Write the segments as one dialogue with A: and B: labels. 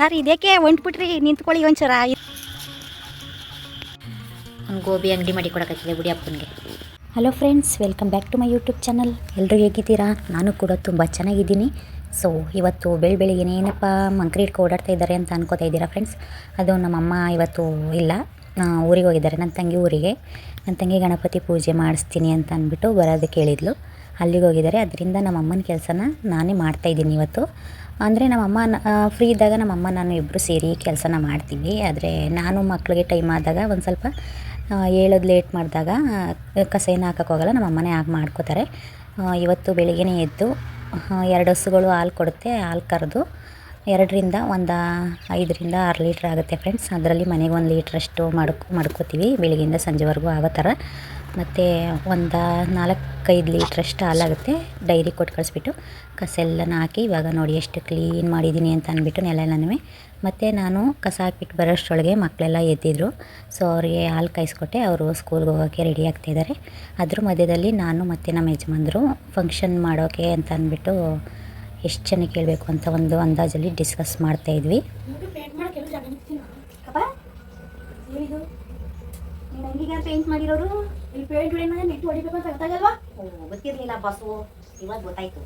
A: Sir ಇದಕ್ಕೆ ಹೊಂಟ್ಬಿಟ್ರಿ? ನಿಂತ್ಕೊಳ್ಳಿ ಒಂಚೂರ.
B: ಒಂದು ಗೋಬಿ ಅಂಗಡಿ ಮಾಡಿ ಕೊಡಕತ್ತಿದೆ ಬಿಡಿ ಅಪ್ಪನಿಗೆ.
A: Hello friends welcome back to my YouTube channel ಎಲ್ಲರೂ ಹೇಗಿದ್ದೀರಾ? ನಾನು ಕೂಡ ತುಂಬ ಚೆನ್ನಾಗಿದ್ದೀನಿ. ಸೊ ಇವತ್ತು ಬೆಳ ಬೆಳಿಗ್ಗೆ ಏನಪ್ಪ ಮಂಕ್ರಿ ಇಟ್ಕೊ ಓಡಾಡ್ತಾ ಇದ್ದಾರೆ ಅಂತ ಅನ್ಕೋತಾ ಇದ್ದೀರಾ ಫ್ರೆಂಡ್ಸ್ ಅದು ನಮ್ಮಮ್ಮ ಇವತ್ತು ಇಲ್ಲ. ಊರಿಗೆ ಹೋಗಿದ್ದಾರೆ ನನ್ನ ತಂಗಿ ಊರಿಗೆ. ನನ್ನ ತಂಗಿ ಗಣಪತಿ ಪೂಜೆ ಮಾಡಿಸ್ತೀನಿ ಅಂತ ಅಂದ್ಬಿಟ್ಟು ಬರೋದಕ್ಕೆ ಹೇಳಿದ್ಲು. ಅಲ್ಲಿಗೆ ಹೋಗಿದ್ದಾರೆ. ಅದರಿಂದ ನಮ್ಮ ಅಮ್ಮನ ಕೆಲಸನ ನಾನೇ ಮಾಡ್ತಾಯಿದ್ದೀನಿ ಇವತ್ತು. ಅಂದರೆ ನಮ್ಮಮ್ಮ ಫ್ರೀ ಇದ್ದಾಗ ನಮ್ಮಮ್ಮ, ನಾನು ಇಬ್ಬರು ಸೇರಿ ಕೆಲಸನ ಮಾಡ್ತೀವಿ. ಆದರೆ ನಾನು ಮಕ್ಕಳಿಗೆ ಟೈಮ್ ಆದಾಗ ಒಂದು ಸ್ವಲ್ಪ ಹೇಳೋದು ಲೇಟ್ ಮಾಡಿದಾಗ ಕಸ ಏನು ಹಾಕಕ್ಕೆ ಹೋಗಲ್ಲ ನಮ್ಮ ಅಮ್ಮನೇ ಆಗಿ ಮಾಡ್ಕೋತಾರೆ ಇವತ್ತು ಬೆಳಿಗ್ಗೆನೇ ಎದ್ದು ಎರಡು ಹಸುಗಳು ಹಾಲು ಕೊಡುತ್ತೆ, ಹಾಲು ಕರೆದು ಎರಡರಿಂದ ಒಂದು ಐದರಿಂದ ಆರು ಲೀಟ್ರ್ ಆಗುತ್ತೆ ಫ್ರೆಂಡ್ಸ್ ಅದರಲ್ಲಿ ಮನೆಗೆ ಒಂದು ಲೀಟ್ರಷ್ಟು ಮಾಡ್ಕೊ, ಮಾಡ್ಕೋತೀವಿ. ಬೆಳಗ್ಗೆಯಿಂದ ಸಂಜೆವರೆಗೂ ಆಗೋ ಥರ. ಮತ್ತು ಒಂದು ನಾಲ್ಕೈದು ಲೀಟ್ರಷ್ಟು ಹಾಲಾಗುತ್ತೆ. ಡೈರಿ ಕೊಟ್ಟು ಕಳಿಸ್ಬಿಟ್ಟು ಕಸ ಎಲ್ಲನ ಹಾಕಿ ಇವಾಗ ನೋಡಿ ಎಷ್ಟು ಕ್ಲೀನ್ ಮಾಡಿದ್ದೀನಿ ಅಂತ ಅಂದ್ಬಿಟ್ಟು ನೆಲೆಲ್ಲನೂ ಮತ್ತು ನಾನು ಕಸ ಹಾಕ್ಬಿಟ್ಟು ಬರೋಷ್ಟರೊಳಗೆ ಮಕ್ಕಳೆಲ್ಲ ಎದ್ದಿದ್ರು. ಸೊ ಅವರಿಗೆ ಹಾಲು ಕಾಯಿಸ್ಕೊಟ್ಟೆ. ಅವರು ಸ್ಕೂಲ್ಗೆ ಹೋಗೋಕ್ಕೆ ರೆಡಿ ಆಗ್ತಾಯಿದ್ದಾರೆ ಅದ್ರ ಮಧ್ಯದಲ್ಲಿ ನಾನು ಮತ್ತು ನಮ್ಮ ಯಜಮಾನ್ರು ಫಂಕ್ಷನ್ ಮಾಡೋಕೆ ಅಂತ ಅಂದ್ಬಿಟ್ಟು ಎಷ್ಟು ಜನ ಕೇಳಬೇಕು ಅಂತ ಒಂದು ಅಂದಾಜಲ್ಲಿ ಡಿಸ್ಕಸ್ ಮಾಡ್ತಾಯಿದ್ವಿ ಪೇಂಟ್ ಮಾಡಿರೋರು?
B: ಪೇಂಟ್ ಹೊಡಿ ಮೇಲೆ ನೆಟ್ಟು ಹೊಡಿಬೇಕು ಅಂತ ಗೊತ್ತಾಗಲ್ವಾ? ಓ ಗೊತ್ತಿರಲಿಲ್ಲ ಬಸ್ಸು ಇವಾಗ ಗೊತ್ತಾಯ್ತು.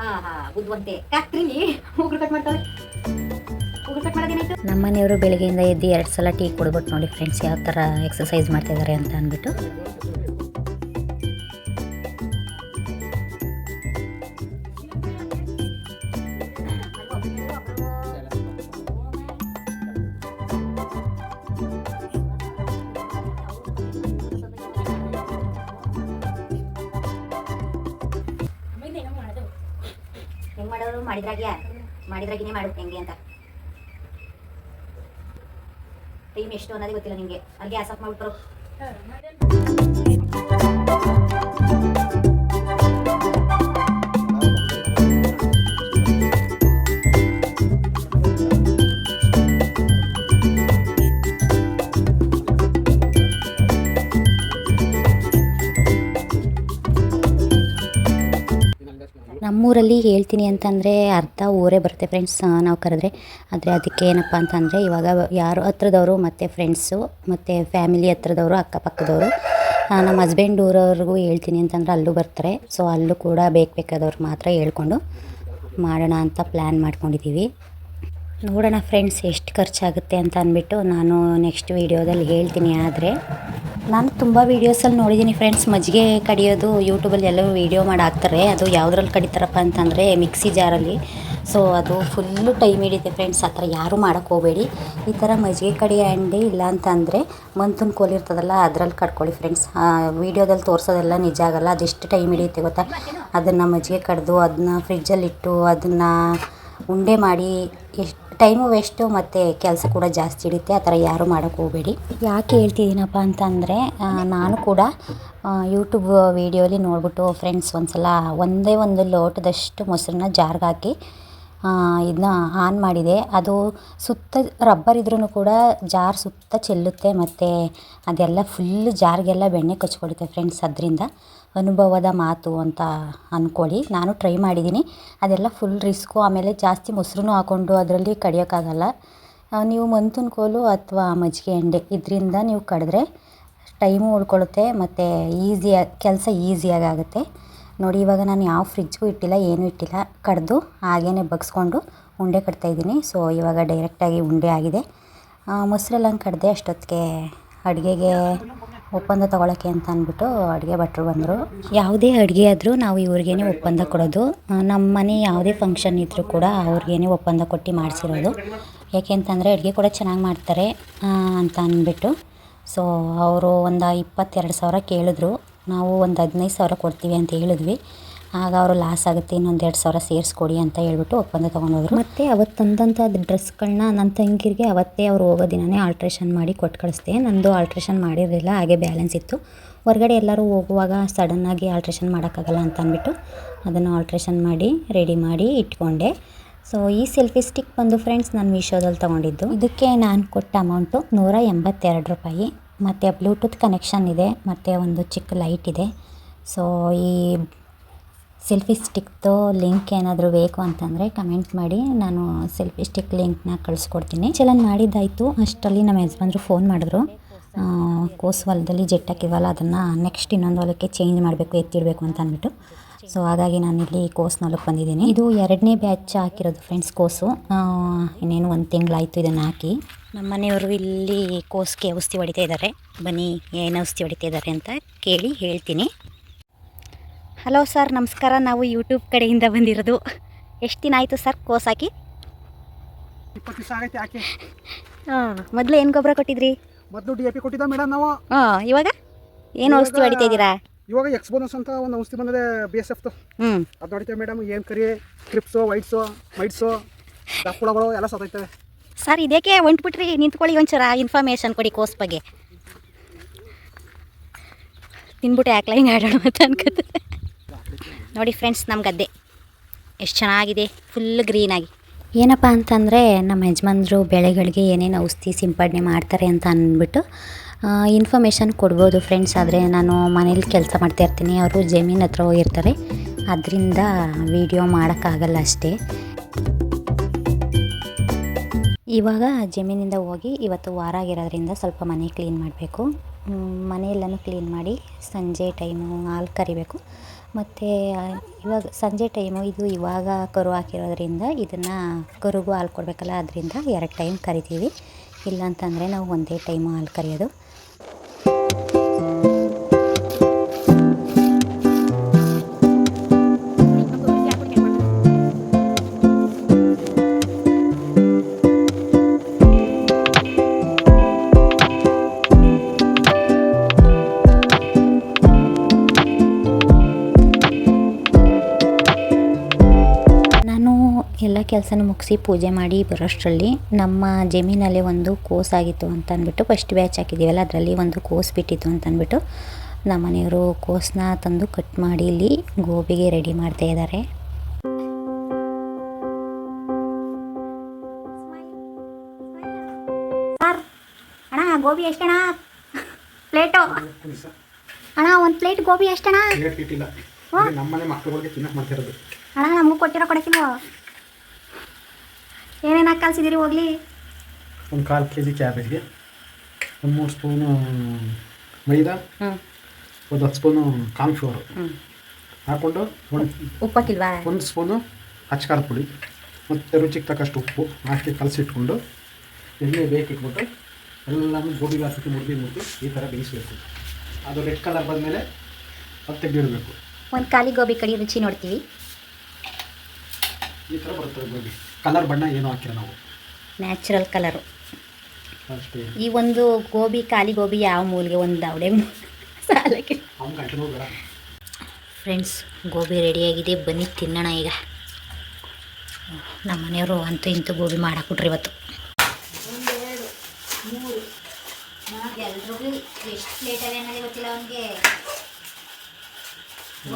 B: ಹಾ ಹಾ ಬುದ್ಧಿವಂತೆ. ಫ್ಯಾಕ್ಟ್ರಿಲಿ ಉಗುರು ಕಟ್ ಮಾಡ್ತಾರೆ ಉಗುರು ಕಟ್ ಮಾಡೋದೇನಾಯ್ತು
A: ನಮ್ಮನೆಯವರು ಬೆಳಗ್ಗೆಯಿಂದ ಎದ್ದು ಎರಡು ಸಲ ಟೀ ಕುಡ್ಬಿಟ್ಟು ನೋಡಿ ಫ್ರೆಂಡ್ಸ್ ಯಾವ ಥರ ಎಕ್ಸಸೈಸ್ ಮಾಡ್ತಿದ್ದಾರೆ ಅಂತ ಅಂದ್ಬಿಟ್ಟು.
B: ಮಾಡಿದ್ರಾಗ್ಯ? ಮಾಡಿದ್ರಾಗಿನೇ ಮಾಡುತ್ತೆ ಹೆಂಗೆ ಅಂತ. ಟೈಮ್ ಎಷ್ಟು ಅನ್ನೋದೇ ಗೊತ್ತಿಲ್ಲ ನಿಮಗೆ ಅಲ್ಲಿ ಗ್ಯಾಸ್ ಆಫ್ ಮಾಡ್ಬಿಟ್ರು
A: ನಮ್ಮೂರಲ್ಲಿ ಹೇಳ್ತೀನಿ ಅಂತಂದರೆ ಅರ್ಧ ಊರೇ ಬರುತ್ತೆ ಫ್ರೆಂಡ್ಸ್ ನಾವು ಕರೆದ್ರೆ. ಆದರೆ ಅದಕ್ಕೆ ಏನಪ್ಪ ಅಂತಂದರೆ ಇವಾಗ ಯಾರು ಹತ್ರದವರು ಮತ್ತು ಫ್ರೆಂಡ್ಸು ಮತ್ತು ಫ್ಯಾಮಿಲಿ ಹತ್ರದವರು, ಅಕ್ಕಪಕ್ಕದವರು. ನಮ್ಮ ಹಸ್ಬೆಂಡ್ ಊರವ್ರಿಗೂ ಹೇಳ್ತೀನಿ ಅಂತಂದರೆ ಅಲ್ಲೂ ಬರ್ತಾರೆ. ಸೊ ಅಲ್ಲೂ ಕೂಡ ಬೇಕು ಬೇಕಾದವ್ರು ಮಾತ್ರ ಹೇಳ್ಕೊಂಡು ಮಾಡೋಣ ಅಂತ ಪ್ಲ್ಯಾನ್ ಮಾಡ್ಕೊಂಡಿದ್ದೀವಿ ನೋಡೋಣ ಫ್ರೆಂಡ್ಸ್ ಎಷ್ಟು ಖರ್ಚಾಗುತ್ತೆ ಅಂತ ಅಂದ್ಬಿಟ್ಟು ನಾನು ನೆಕ್ಸ್ಟ್ ವೀಡಿಯೋದಲ್ಲಿ ಹೇಳ್ತೀನಿ ಆದರೆ. ನಾನು ತುಂಬ ವೀಡಿಯೋಸಲ್ಲಿ ನೋಡಿದ್ದೀನಿ ಫ್ರೆಂಡ್ಸ್ ಮಜ್ಜಿಗೆ ಕಡಿಯೋದು ಯೂಟ್ಯೂಬಲ್ಲಿ ಎಲ್ಲರೂ ವೀಡಿಯೋ ಮಾಡಿ ಹಾಕ್ತಾರೆ ಅದು ಯಾವುದ್ರಲ್ಲಿ ಕಡಿತಾರಪ್ಪ ಅಂತಂದರೆ ಮಿಕ್ಸಿ ಜಾರಲ್ಲಿ ಸೊ ಅದು ಫುಲ್ಲು ಟೈಮ್ ಹಿಡಿಯುತ್ತೆ ಫ್ರೆಂಡ್ಸ್ ಆ ಥರ ಯಾರೂ ಮಾಡೋಕ್ಕೆ ಹೋಗಬೇಡಿ. ಈ ಥರ ಮಜ್ಜಿಗೆ ಕಡಿ ಅಂಡಿ ಇಲ್ಲ ಅಂತಂದರೆ ಮಂತನ ಕೋಲ್ ಇರ್ತದಲ್ಲ, ಅದರಲ್ಲಿ ಕಟ್ಕೊಳ್ಳಿ ಫ್ರೆಂಡ್ಸ್ ವೀಡಿಯೋದಲ್ಲಿ ತೋರಿಸೋದೆಲ್ಲ ನಿಜ ಆಗಲ್ಲ. ಅದೆಷ್ಟು ಟೈಮ್ ಹಿಡಿಯುತ್ತೆ ಗೊತ್ತಾ? ಅದನ್ನು ಮಜ್ಜಿಗೆ ಕಡಿದು, ಅದನ್ನ ಫ್ರಿಜ್ಜಲ್ಲಿಟ್ಟು ಅದನ್ನು ಉಂಡೆ ಮಾಡಿ ಎಷ್ಟು ಟೈಮು ವೇಸ್ಟು ಮತ್ತು ಕೆಲಸ ಕೂಡ ಜಾಸ್ತಿ ಹಿಡಿಯುತ್ತೆ, ಆ ಥರ ಯಾರೂ ಮಾಡೋಕ್ಕೆ ಹೋಗಬೇಡಿ. ಯಾಕೆ ಹೇಳ್ತಿದ್ದೀನಪ್ಪ ಅಂತಂದರೆ ನಾನು ಕೂಡ ಯೂಟ್ಯೂಬ್ ವೀಡಿಯೋಲಿ ನೋಡ್ಬಿಟ್ಟು ಫ್ರೆಂಡ್ಸ್ ಒಂದ್ಸಲ ಒಂದೇ ಒಂದು ಲೋಟದಷ್ಟು ಮೊಸರನ್ನ ಜಾರ್ಗೆ ಹಾಕಿ ಇದನ್ನ ಆನ್ ಮಾಡಿದೆ. ಅದು ಸುತ್ತ ರಬ್ಬರ್ ಇದ್ರೂ ಕೂಡ ಜಾರ್ ಸುತ್ತ ಚೆಲ್ಲುತ್ತೆ, ಮತ್ತು ಅದೆಲ್ಲ ಫುಲ್ ಜಾರ್ಗೆಲ್ಲ ಬೆಣ್ಣೆ ಕಚ್ಕೊಡುತ್ತೆ ಫ್ರೆಂಡ್ಸ್ ಅದರಿಂದ. ಅನುಭವದ ಮಾತು ಅಂತ ಅಂದ್ಕೊಳ್ಳಿ ನಾನು ಟ್ರೈ ಮಾಡಿದ್ದೀನಿ. ಅದೆಲ್ಲ ಫುಲ್ ರಿಸ್ಕು ಆಮೇಲೆ ಜಾಸ್ತಿ ಮೊಸರು ಹಾಕ್ಕೊಂಡು ಅದರಲ್ಲಿ ಕಡಿಯೋಕ್ಕಾಗಲ್ಲ. ನೀವು ಮಂತುನ ಕೋಲು ಅಥವಾ ಮಜ್ಜಿಗೆ ಎಂಡೆ ಇದರಿಂದ ನೀವು ಕಡಿದ್ರೆ ಟೈಮು ಉಳ್ಕೊಳ್ಳುತ್ತೆ ಮತ್ತು ಈಸಿಯಾಗಿ ಕೆಲಸ ಈಸಿಯಾಗಿ ಆಗುತ್ತೆ ನೋಡಿ, ಇವಾಗ ನಾನು ಯಾವ ಫ್ರಿಜ್ಗೂ ಇಟ್ಟಿಲ್ಲ, ಏನೂ ಇಟ್ಟಿಲ್ಲ. ಕಡ್ದು ಹಾಗೇ ಬಗ್ಸ್ಕೊಂಡು ಉಂಡೆ ಕಟ್ತಾಯಿದ್ದೀನಿ ಸೊ ಇವಾಗ ಡೈರೆಕ್ಟಾಗಿ ಉಂಡೆ ಆಗಿದೆ. ಮೊಸರೆಲ್ಲ ಕಡ್ದೆ ಅಷ್ಟೊತ್ತಿಗೆ ಅಡುಗೆಗೆ ಒಪ್ಪಂದ ತೊಗೊಳಕ್ಕೆ ಅಂತ ಅಂದ್ಬಿಟ್ಟು ಅಡುಗೆ ಭಟ್ರು ಬಂದರು. ಯಾವುದೇ ಅಡುಗೆ ಆದರೂ ನಾವು ಇವ್ರಿಗೇನೆ ಒಪ್ಪಂದ ಕೊಡೋದು. ನಮ್ಮ ಮನೆ ಯಾವುದೇ ಫಂಕ್ಷನ್ ಇದ್ದರೂ ಕೂಡ ಅವ್ರಿಗೇನೆ ಒಪ್ಪಂದ ಕೊಟ್ಟು ಮಾಡಿಸಿರೋದು. ಯಾಕೆ ಅಂತಂದರೆ ಅಡುಗೆ ಕೂಡ ಚೆನ್ನಾಗಿ ಮಾಡ್ತಾರೆ ಅಂತ ಅಂದ್ಬಿಟ್ಟು. ಸೊ ಅವರು ಒಂದು ಇಪ್ಪತ್ತೆರಡು ಸಾವಿರ ಕೇಳಿದ್ರು. ನಾವು ಒಂದು ಹದಿನೈದು ಸಾವಿರ ಕೊಡ್ತೀವಿ ಅಂತ ಹೇಳಿದ್ವಿ. ಆಗ ಅವರು ಲಾಸ್ ಆಗುತ್ತೆ ಇನ್ನೊಂದು ಎರಡು ಸಾವಿರ ಸೇರಿಸ್ಕೊಡಿ ಅಂತ ಹೇಳ್ಬಿಟ್ಟು ಒಪ್ಪಂದ ತೊಗೊಂಡೋದ್ರು. ಮತ್ತು ಅವತ್ತು ತಂದಂಥ ಡ್ರೆಸ್ಗಳನ್ನ ನನ್ನ ತಂಗಿರಿಗೆ ಅವತ್ತೇ ಅವ್ರು ಹೋಗೋ ದಿನವೇ ಆಲ್ಟ್ರೇಷನ್ ಮಾಡಿ ಕೊಟ್ಟು ಕಳಿಸ್ದೆ. ನಂದು ಆಲ್ಟ್ರೇಷನ್ ಮಾಡಿರಲಿಲ್ಲ ಹಾಗೆ ಬ್ಯಾಲೆನ್ಸ್ ಇತ್ತು. ಹೊರಗಡೆ ಎಲ್ಲರೂ ಹೋಗುವಾಗ ಸಡನ್ನಾಗಿ ಆಲ್ಟ್ರೇಷನ್ ಮಾಡೋಕ್ಕಾಗಲ್ಲ ಅಂತ ಅಂದ್ಬಿಟ್ಟು ಅದನ್ನು ಆಲ್ಟ್ರೇಷನ್ ಮಾಡಿ ರೆಡಿ ಮಾಡಿ ಇಟ್ಕೊಂಡೆ. ಸೊ ಈ ಸೆಲ್ಫಿ ಸ್ಟಿಕ್ ಬಂದು ಫ್ರೆಂಡ್ಸ್ ನಾನು ಮೀಶೋದಲ್ಲಿ ತೊಗೊಂಡಿದ್ದು. ಇದಕ್ಕೆ ನಾನು ಕೊಟ್ಟ ಅಮೌಂಟು ನೂರ ಎಂಬತ್ತೆರಡು ರೂಪಾಯಿ. ಮತ್ತು ಬ್ಲೂಟೂತ್ ಕನೆಕ್ಷನ್ ಇದೆ ಮತ್ತು ಒಂದು ಚಿಕ್ಕ ಲೈಟ್ ಇದೆ. ಸೊ ಈ ಸೆಲ್ಫಿ ಸ್ಟಿಕ್ದು ಲಿಂಕ್ ಏನಾದರೂ ಬೇಕು ಅಂತಂದರೆ ಕಮೆಂಟ್ ಮಾಡಿ. ನಾನು ಸೆಲ್ಫಿ ಸ್ಟಿಕ್ ಲಿಂಕ್ನ ಕಳಿಸ್ಕೊಡ್ತೀನಿ. ಚಲನ್ ಮಾಡಿದ್ದಾಯಿತು. ಅಷ್ಟರಲ್ಲಿ ನಮ್ಮ ಯಜಮಾನ್ರು ಫೋನ್ ಮಾಡಿದ್ರು. ಕೋಸು ಹೊಲದಲ್ಲಿ ಜೆಟ್ಟಾಕಿವಲ್ಲ ಅದನ್ನು ನೆಕ್ಸ್ಟ್ ಇನ್ನೊಂದು ಹೊಲಕ್ಕೆ ಚೇಂಜ್ ಮಾಡಬೇಕು, ಎತ್ತಿಡಬೇಕು ಅಂತ ಅಂದ್ಬಿಟ್ಟು. ಸೊ ಹಾಗಾಗಿ ನಾನಿಲ್ಲಿ ಕೋಸ್ ಹೊಲಕ್ಕೆ ಬಂದಿದ್ದೀನಿ. ಇದು ಎರಡನೇ ಬ್ಯಾಚ್ ಹಾಕಿರೋದು ಫ್ರೆಂಡ್ಸ್ ಕೋಸು. ಇನ್ನೇನು ಒಂದು ತಿಂಗಳಾಯಿತು ಇದನ್ನು ಹಾಕಿ. ನಮ್ಮ ಮನೆಯವರು ಇಲ್ಲಿ ಕೋಸ್ಗೆ ಔಷಧಿ ಹೊಡಿತಾ ಇದ್ದಾರೆ. ಬನ್ನಿ, ಏನು ಔಷಧಿ ಹೊಡಿತಾ ಇದ್ದಾರೆ ಅಂತ ಕೇಳಿ ಹೇಳ್ತೀನಿ. ಹಲೋ ಸರ್ ನಮಸ್ಕಾರ. ನಾವು ಯೂಟ್ಯೂಬ್ ಕಡೆಯಿಂದ ಬಂದಿರೋದು. ಎಷ್ಟು ದಿನ ಆಯಿತು ಸರ್ ಕೋಸ್ ಹಾಕಿ? ಹಾಂ ಮೊದಲು ಏನು ಗೊಬ್ಬರ ಕೊಟ್ಟಿದ್ರಿ?
C: ಮೊದಲು ಡಿ ಎ ಪಿ ಕೊಟ್ಟಿದ್ದ ಮೇಡಮ್ ನಾವು.
A: ಹಾಂ ಇವಾಗ? ಏನು ಔಷಧಿ ಹೊಡಿತಾ ಇದ್ದೀರಾ
C: ಇವಾಗ ಎಕ್ಸ್ಬೋನಸ್ ಅಂತ ಒಂದು ಔಷಧಿ ಬಂದಿದೆ ಬಿ ಎಸ್ ಎಫ್ದು
A: ಹ್ಞೂ
C: ಅದು ಹೊಡಿತೇವೆ ಮೇಡಮ್ ಏನು ಕರಿ? ಕ್ರಿಪ್ಸು ವೈಟ್ಸು ಮೈಟ್ಸು ದಪ್ಪುಳಗಳು ಎಲ್ಲ ಸತ್ತೈತವೆ
A: ಸರ್ ಇದಕ್ಕೆ ಹೊಂಟ್ಬಿಟ್ರಿ? ನಿಂತ್ಕೊಳ್ಳಿ ಒಂಚೂರ ಇನ್ಫಾರ್ಮೇಷನ್ ಕೊಡಿ ಕೋರ್ಸ್ ಬಗ್ಗೆ. ತಿನ್ಬಿಟ್ಟು ಯಾಕೆ ಹಿಂಗೆ ಆಡೋಣ ಅಂತ ಅನ್ಕೋತ ನೋಡಿ ಫ್ರೆಂಡ್ಸ್ ನಮ್ಮ ಗದ್ದೆ. ಎಷ್ಟು ಚೆನ್ನಾಗಿದೆ ಫುಲ್ ಗ್ರೀನಾಗಿ ಏನಪ್ಪ ಅಂತಂದರೆ, ನಮ್ಮ ಯಜಮಾನ್ರು ಬೆಳೆಗಳಿಗೆ ಏನೇನು ಔಷಧಿ ಸಿಂಪಡಣೆ ಮಾಡ್ತಾರೆ ಅಂತ ಅಂದ್ಬಿಟ್ಟು ಇನ್ಫಾರ್ಮೇಷನ್ ಕೊಡ್ಬೋದು ಫ್ರೆಂಡ್ಸ್ ಆದರೆ ನಾನು ಮನೇಲಿ ಕೆಲಸ ಮಾಡ್ತಾ ಇರ್ತೀನಿ. ಅವರು ಜಮೀನ್ ಹತ್ರ ಹೋಗಿರ್ತಾರೆ. ಅದರಿಂದ ವೀಡಿಯೋ ಮಾಡೋಕ್ಕಾಗಲ್ಲ ಅಷ್ಟೇ. ಇವಾಗ ಜಮೀನಿಂದ ಹೋಗಿ ಇವತ್ತು ವಾರ ಆಗಿರೋದ್ರಿಂದ ಸ್ವಲ್ಪ ಮನೆ ಕ್ಲೀನ್ ಮಾಡಬೇಕು. ಮನೆಯೆಲ್ಲನೂ ಕ್ಲೀನ್ ಮಾಡಿ ಸಂಜೆ ಟೈಮು ಹಾಲು ಕರಿಬೇಕು ಮತ್ತು ಇವಾಗ ಸಂಜೆ ಟೈಮು ಇದು ಇವಾಗ ಕರು ಹಾಕಿರೋದ್ರಿಂದ ಇದನ್ನು ಕರುಗೂ ಹಾಲು ಕೊಡಬೇಕಲ್ಲ, ಅದರಿಂದ ಎರಡು ಟೈಮ್ ಕರಿತೀವಿ. ಇಲ್ಲಾಂತಂದರೆ ನಾವು ಒಂದೇ ಟೈಮು ಹಾಲು ಕರಿಯೋದು. ಕೆಲಸನೂ ಮುಗಿಸಿ ಪೂಜೆ ಮಾಡಿ ಬರೋಷ್ಟರಲ್ಲಿ ನಮ್ಮ ಜಮೀನಲ್ಲಿ ಒಂದು ಕೋಸ್ ಆಗಿತ್ತು ಅಂತ ಅಂದ್ಬಿಟ್ಟು ಫಸ್ಟ್ ಬ್ಯಾಚ್ ಹಾಕಿದ್ದೀವಲ್ಲ ಅದರಲ್ಲಿ ಒಂದು ಕೋಸ್ ಬಿಟ್ಟಿತ್ತು ಅಂತ ಅಂದ್ಬಿಟ್ಟು ನಮ್ಮ ಮನೆಯವರು ಕೋಸನ್ನ ತಂದು ಕಟ್ ಮಾಡಿ ಇಲ್ಲಿ ಗೋಬಿಗೆ ರೆಡಿ ಮಾಡ್ತಾ ಇದ್ದಾರೆ.
B: ಸರ್ ಅಣ್ಣ ಗೋಬಿ ಎಷ್ಟಣ್ಣ? ಪ್ಲೇಟು? ಅಣ್ಣ ಒಂದು ಪ್ಲೇಟ್ ಗೋಬಿ ಎಷ್ಟಣ್ಣ?
C: ನಮ್ಮನೆ ಮಕ್ಕಳಿಗೆ ತಿನ್ನಕ್ಕೆ ಮಾಡ್ತಿರೋದು
B: ಅಣ್ಣ ನಮಗೂ ಕೊಟ್ಟಿರೋ ಕೊಡಕ್ಕಿಲ್ವೋ? ಏನೇನು ಹಾಕಿ ಕಲ್ಸಿದ್ದೀರಿ ಹೋಗ್ಲಿ?
C: ಒಂದು ಕಾಲು ಕೆ ಜಿ ಕ್ಯಾಬೇಜ್ಗೆ ಒಂದು ಮೂರು ಸ್ಪೂನು ಮೈದಾ
A: ಹ್ಞೂ
C: ಒಂದು ಹತ್ತು ಸ್ಪೂನು ಕಾನ್ಫ್ಲೋರು
A: ಹ್ಞೂ
C: ಹಾಕ್ಕೊಂಡು ಒಂದು
A: ಉಪ್ಪಾಕಿಲ್ವಾ
C: ಒಂದು ಸ್ಪೂನು ಅಚ್ಕಾರದ ಪುಡಿ ಮತ್ತು ರುಚಿಗೆ ತಕ್ಕಷ್ಟು ಉಪ್ಪು ಹಾಕಿ ಕಲಸಿಟ್ಕೊಂಡು ಎಣ್ಣೆ ಬೇಕಿಟ್ಬಿಟ್ಟು ಎಲ್ಲನೂ ಗೋಬಿ ಹಾಕಿ ಮುರ್ದಿ ಮುರ್ದಿ ಈ ಥರ ಬೇಯಿಸಬೇಕು. ಅದು ರೆಡ್ ಕಲರ್ ಬಂದಮೇಲೆ ಅದು ತೆಗೆದಿಡಬೇಕು
A: ಒಂದು ಖಾಲಿ ಗೋಬಿ ಕಡಿ ರುಚಿ ನೋಡ್ತೀವಿ.
C: ಈ ಥರ ಬರ್ತದೆ ಗೋಬಿ. ಕಲರ್ ಬಣ್ಣ ಏನು ಹಾಕಿರ ನಾವು?
A: Natural colour.
C: ಅಷ್ಟೇ.
A: ಈ ಒಂದು ಗೋಬಿ ಖಾಲಿ ಗೋಬಿ ಯಾವ ಮೂಲಿಗೆ ಒಂದು ಅವಳೆ ಸಾಲಕ್ಕೆ.
C: ಅವ್ನು
A: ಫ್ರೆಂಡ್ಸ್ ಗೋಬಿ ರೆಡಿಯಾಗಿದೆ ಬನ್ನಿ ತಿನ್ನೋಣ ಈಗ. ನಮ್ಮ ಮನೆಯವರು ಅಂತೂ ಇಂತೂ ಗೋಬಿ ಮಾಡಾಕ್ಬಿಟ್ರಿ ಇವತ್ತು. ಎಲ್ರಿಗೂ ಎಷ್ಟು ಪ್ಲೇಟ್ ಅವೆ ಅನ್ನೋದೇ ಗೊತ್ತಿಲ್ಲ ಅವನಿಗೆ.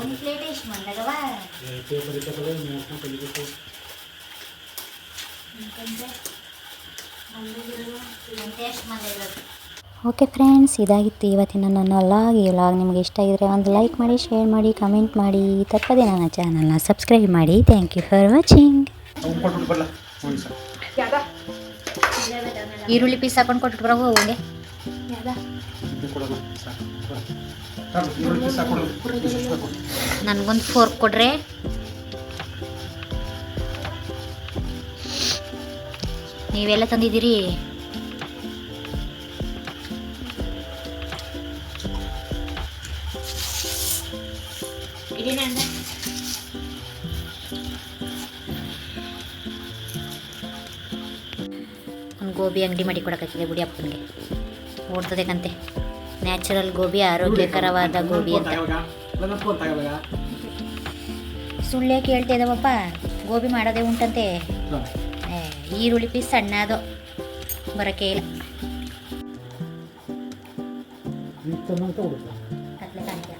A: ಒಂದು ಪ್ಲೇಟ್ ಎಷ್ಟು ಮಂದಗವ? ಓಕೆ ಫ್ರೆಂಡ್ಸ್, ಇದಾಗಿತ್ತು ಇವತ್ತಿನ ನನ್ನ ಲಾಗ್ ಈ ಲಾಗ್ ನಿಮಗೆ ಇಷ್ಟ ಆಗಿದ್ರೆ ಒಂದು ಲೈಕ್ ಮಾಡಿ ಶೇರ್ ಮಾಡಿ ಕಮೆಂಟ್ ಮಾಡಿ. ತಪ್ಪದೆ ನನ್ನ ಚಾನಲ್ನ ಸಬ್ಸ್ಕ್ರೈಬ್ ಮಾಡಿ. ಥ್ಯಾಂಕ್ ಯು ಫಾರ್ ವಾಚಿಂಗ್ ಈರುಳ್ಳಿ ಪೀಸ್ ಹಾಕೊಂಡು ಕೊಟ್ಟು ಬರೋ ಹೋಗಿ. ನನಗೊಂದು ಫೋರ್ಕ್ ಕೊಡ್ರೆ ನೀವೆಲ್ಲ ತಂದಿದ್ದೀರಿ? ಒಂದು ಗೋಬಿ ಅಂಗಡಿ ಮಾಡಿ ಕೊಡೋಕ್ಕಾಗಿದೆ ಗುಡಿ ಅಪ್ಪನಿಗೆ. ಓಡ್ತದೆ ಕಂತೆ ನ್ಯಾಚುರಲ್ ಗೋಬಿ ಆರೋಗ್ಯಕರವಾದ ಗೋಬಿ ಅಂತ. ಸುಳ್ಳೇ ಕೇಳ್ತಾ ಇದ್ದಾವಪ್ಪ? ಗೋಬಿ ಮಾಡೋದೇ ಉಂಟಂತೆ. ಈರುಳ್ಳಿ ಪೀಸ್ ಸಣ್ಣ ಅದು ಬರೋಕ್ಕೆ ಇಲ್ಲ
C: ಅಂತ ಹುಡುಕ
A: ಕತ್ಲೆ ಕಾಣಿಕೆ